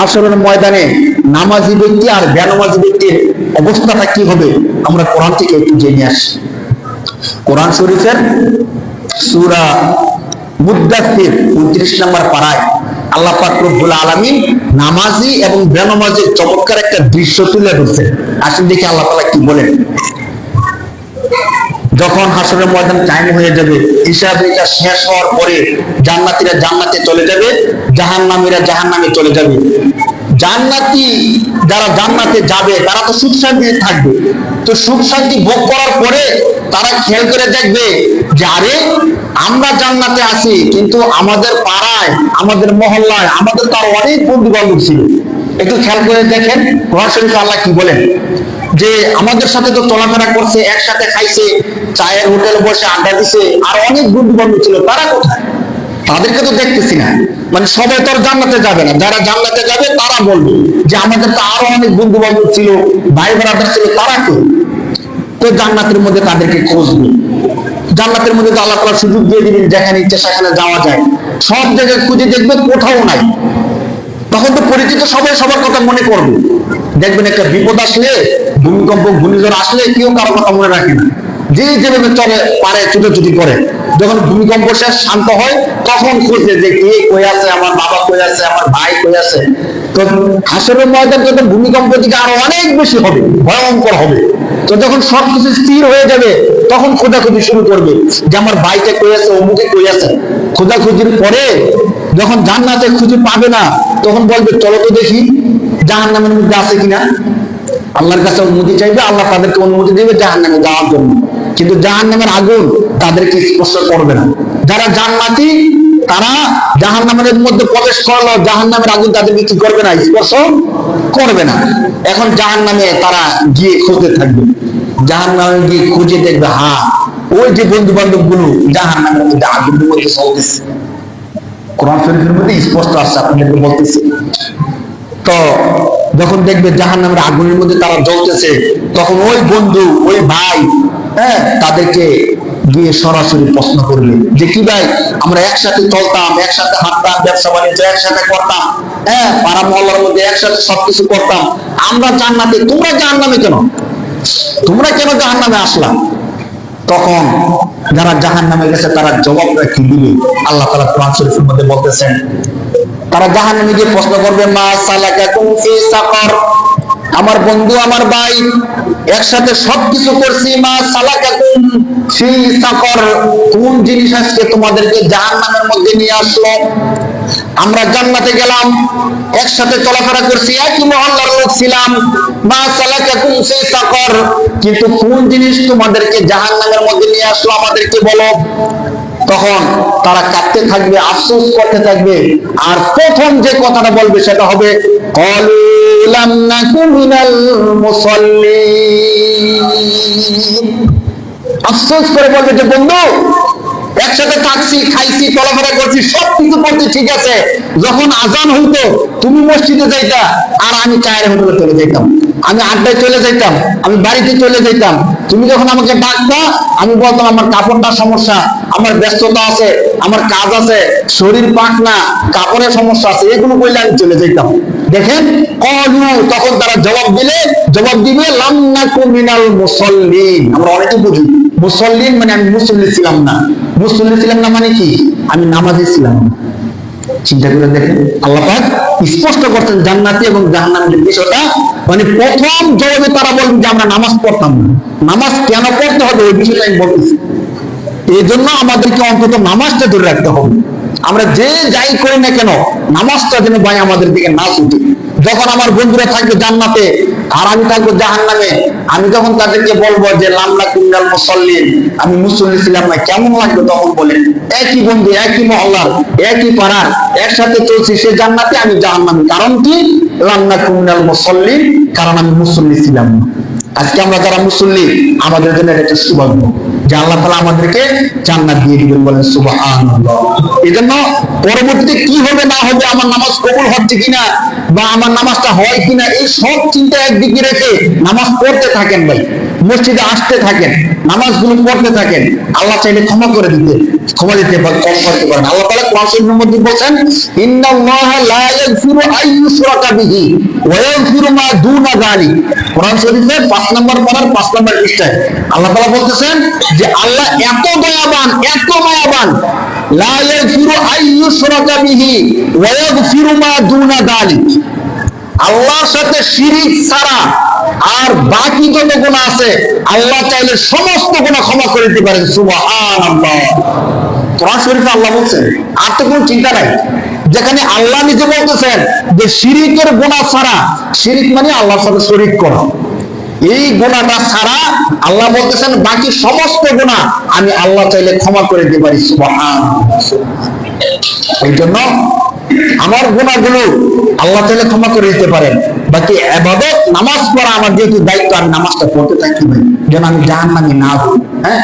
হাসরের ময়দানে নামাজি ব্যক্তি আর বেনামাজি ব্যক্তির অবস্থাটা কি হবে? আমরা কোরআন থেকে একটু জেনে আসি। কোরআন শরীফের সুরা মুদ্দাসির উনত্রিশ নম্বর পাড়ায় আল্লাহ পাক রব্বুল আলামিন নামাজি এবং বেনামাজির চমৎকার একটা দৃশ্য তুলে ধরছেন। আসেন দেখি আল্লাহ তাআলা কি বলেন। যখন হাসরের ময়দান টাইম হয়ে যাবে হিসাব নিকাশ শেষ হওয়ার পরে জান্নাতীরা জান্নাতে চলে যাবে, জাহান্নামীরা জাহান্নামে চলে যাবে। জান্নাতি যারা জান্নাতে যাবে, তারা তো সুখ শান্তিতে থাকবে। তো সুখ শান্তি ভোগ করার পরে তারা খেয়াল করে দেখবে যে, আরে, আমরা জান্নাতে আছি, কিন্তু আমাদের পাড়ায়, আমাদের মহল্লায়, আমাদের তো অনেক বন্ধু বান্ধব ছিল। একটু খেয়াল করে দেখেন কোরআন শরীফে আল্লাহ কি বলেন? যে আমাদের সাথে তো চলাফেরা করছে, একসাথে খাইছে, চায়ের হোটেলে বসে আড্ডা দিছে, আর অনেক বন্ধু বান্ধব ছিল, তারা কোথায়? তাদেরকে তো দেখতেছি না। মানে সবাই তো আর জান্নাতে যাবে না। যারা জান্নাতে যাবে, তারা বলবে যে আমাদের তো আরও অনেক বন্ধু বান্ধব ছিল, ভাই ব্রাদার ছিল, তারা কে? তো জান্নাতের মধ্যে তাদেরকে খুঁজবে জান্নাতের মধ্যে তো আল্লাহ তাআলা সুযোগ দিয়ে দিবেন, যেখানে ইচ্ছে সেখানে যাওয়া যায়। সব জায়গায় খুঁজে দেখবে কোথাও নাই। তখন তো পরিচিত সবাই সবার কথা মনে করবে। দেখবেন একটা বিপদ আসলে, ভূমিকম্প, ঘূর্ণিঝড় আসলে কেউ কারও কথা মনে রাখে না। যে যেভাবে চলে, পারে, ছুটোছুটি করে। যখন ভূমিকম্প শেষ শান্ত হয়, তখন খুঁজে যে কে কই আছে, আমার বাবা কই আছে, আমার ভাই কই আছে। তো হাসরের ময়দান যখন ভূমিকম্প দিকে আরও অনেক বেশি হবে, ভয়ঙ্কর হবে, তো যখন সবকিছু স্থির হয়ে যাবে, তখন খোঁজাখুঁজি শুরু করবে যে আমার ভাইটা কই আছে, অমুকে কই আছে। খোঁজাখুঁজির পরে যখন জান্নাতে খুঁজে পাবে না, তখন বলবে, চলো তো দেখি জাহান নামের মধ্যে আছে কিনা? আল্লাহর কাছে অনুমতি চাইবে, আল্লাহ তাদেরকে অনুমতি দেবে জাহান নামে যাওয়ার জন্য। কিন্তু জাহান নামের আগুন তাদেরকে স্পর্শ করবে না। যারা জান্নাতি, তারা জাহান নামের মধ্যে প্রবেশ করল জাহান নামের আগুন তাদেরকে কি করবে না, স্পর্শ করবে না। এখন জাহান নামে তারা গিয়ে খুঁজতে থাকবে। জাহান নামে গিয়ে খুঁজে দেখবে, হা, ওই যে বন্ধু বান্ধবগুলো জাহান নামের মধ্যে আগুনের মধ্যে চলতেছে কোরআন শরীফের মধ্যে স্পষ্ট আসছে আপনাদেরকে বলতেছি। তো যখন দেখবে জাহান নামের আগুনের মধ্যে তারা জ্বলতেছে, তখন ওই বন্ধু, ওই ভাই হ্যাঁ তাদেরকে গিয়ে সরাসরি প্রশ্ন করবে যে, কি ভাই, আমরা একসাথে চলতাম, একসাথে হাঁটতাম, ব্যবসা বাণিজ্য একসাথে করতাম হ্যাঁ পাড়া মহল্লার মধ্যে একসাথে সবকিছু করতাম, আমরা জান্নাতে, তোমরা কেন? তোমরা কেন আসলাম তখন যারা জাহান নামে গেছে, তারা জবাবটা কি দিবে। আল্লাহ তালা কোরআন শরীফের মধ্যে বলতেছেন, তারা জাহান নামে গিয়ে প্রশ্ন করবে, মা সাকর? আমার বন্ধু, আমার ভাই, একসাথে সবকিছু করছি, মা সালাকাকুম ফি সাকর কোন জিনিস আজকে তোমাদেরকে জাহান নামের মধ্যে নিয়ে আসলো? আমরা জান্নাতে গেলাম, একসাথে চলাফেরা করছি, একই মহল্লার লোক ছিলাম। মা সালাকাকুম ফি সাকর কিন্তু কোন জিনিস তোমাদেরকে জাহান্নামের মধ্যে নিয়ে আসলো আমাদেরকে বলো। তখন তারা কাঁদতে থাকবে, আফসোস করতে থাকবে। আর প্রথম যে কথাটা বলবে সেটা হবে আফসোস করে বলবে যে, বন্ধু, একসাথে থাকছি, খাইছি, চলাফেরা করছি সব কিছু করছি, ঠিক আছে। যখন আজান হইতো, তুমি মসজিদে যাইতা, আর আমি চায়ের হোটেলে চলে যাইতাম। আমি আড্ডায় চলে যাইতাম, আমি বাড়িতে চলে যাইতাম। তুমি যখন আমাকে ডাকতা, আমি বলতাম, আমার কাপড়টা সমস্যা আমার ব্যস্ততা আছে, আমার কাজ আছে, শরীর পাক না, কাপড়ের সমস্যা আছে, এগুলো বললে আমি চলে যাইতাম। দেখেন, কলু তখন তারা জবাব দিলে, জবাব দিবে আমরা অনেকে বুঝি, মুসল্লিন মানে আমি মুসল্লি ছিলাম না। মুসল্লি ছিলাম না মানে কি? আমি নামাজি ছিলাম। চিন্তা করে দেখেন স্পষ্ট জান্নাতি এবং জাহান্নামের বিষয়টা। মানে প্রথম জবাবে তারা বলবেন যে আমরা নামাজ পড়তাম না। নামাজ কেন পড়তে হবে? ওই বিষয়টা আমি বলতেছি। এই জন্য আমাদেরকে অন্তত নামাজটা ধরে রাখতে হবে। আমরা যে যাই করি না কেন, নামাজটা যেন ভাই আমাদের দিকে না ছুটে। যখন আমার বন্ধুরা থাকবে জান্নাতে, আর আমি থাকব জাহান নামে আমি যখন তাদেরকে বলব যে লামলা কুন্ডাল মুসল্লিন আমি মুসল্লি ছিলাম না, কেমন লাগবে তখন বলে, একই বন্ধু একই মহল্লার, একই পাড়ার, একসাথে চলছি সে জান্নাতে, আমি জাহান নামে কারণ কি? লামলা কুন্ডাল মুসল্লিন কারণ আমি মুসল্লি ছিলাম না। আজকে আমরা যারা মুসল্লি, আমাদের জন্য এটা একটা সৌভাগ্য যে আল্লাহ তালা আমাদেরকে জান্নাত দিয়ে দিবেন বলেন সুবাহ এই জন্য পরবর্তীতে কি হবে, না হবে, আমার নামাজ কবুল হচ্ছে কিনা, বা আমার নামাজটা হয় কিনা, এই সব চিন্তা একদিকে রেখে নামাজ পড়তে থাকেন ভাই। মসজিদে আসতে থাকেন, নামাজগুলো পড়তে থাকেন। আল্লাহ চাইলে ক্ষমা করে দিতে, ক্ষমা দিতে কম করতে পারেন। আল্লাহ তাআলা কোরআন মধ্যে বলেন ইন্নাল্লাহা লা ইয়াগফিরু আন ইউশরাকা বিহি ওয়া ইয়াগফিরু মা দুনা যালিক। কোরআন শরীফের 5 নম্বর পারার 5 নম্বর পৃষ্ঠায়। আল্লাহ তাআলা বলতেছেন যে, আল্লাহ এত দয়াবান, এত যালিক আল্লাহর সাথে শিরিক ছাড়া আর বাকি যত গুণা আছে, আল্লাহ চাইলে সমস্ত গুণা ক্ষমা করে দিতে পারেন। সুবহানাল্লাহ। কোরআন শরীফে আল্লাহ বলছেন, আর তো কোনো চিন্তা নাই। যেখানে আল্লাহ নিজে বলতেছেন যে শিরিকের গুণা ছাড়া, শিরিক মানে আল্লাহর সাথে শরিক করা। এই গুণাটা ছাড়া আল্লাহ বলতেছেন, বাকি সমস্ত গুণা আমি আল্লাহ চাইলে ক্ষমা করে দিতে পারি এই জন্য আমার গুণাগুলো আল্লাহ চাইলে ক্ষমা করে দিতে পারেন। বাকি এবাদত নামাজ পড়া, আমার যেহেতু দায়িত্ব, আমি নামাজটা পড়তে থাকি যেন আমি জাহান্নামে না হই হ্যাঁ?